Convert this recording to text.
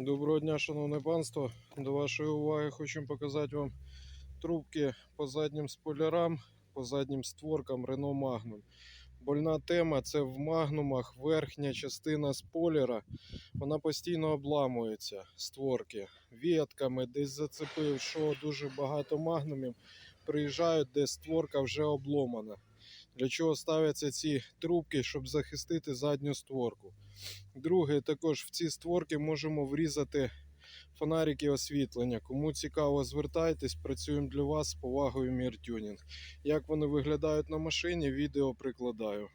Доброго дня, шановне панство. До вашої уваги хочемо показати вам трубки по заднім спойлерам, по заднім створкам Renault Magnum. Больна тема це в магнумах верхня частина спойлера. Вона постійно обламується, створки вітками, десь зацепив, що дуже багато магнумів приїжджають, де створка вже обломана. Для чого ставляться ці трубки, щоб захистити задню створку. Друге, також в ці створки можемо врізати фонарики освітлення. Кому цікаво, звертайтесь, працюємо для вас з повагою Міртюнінг. Як вони виглядають на машині, відео прикладаю.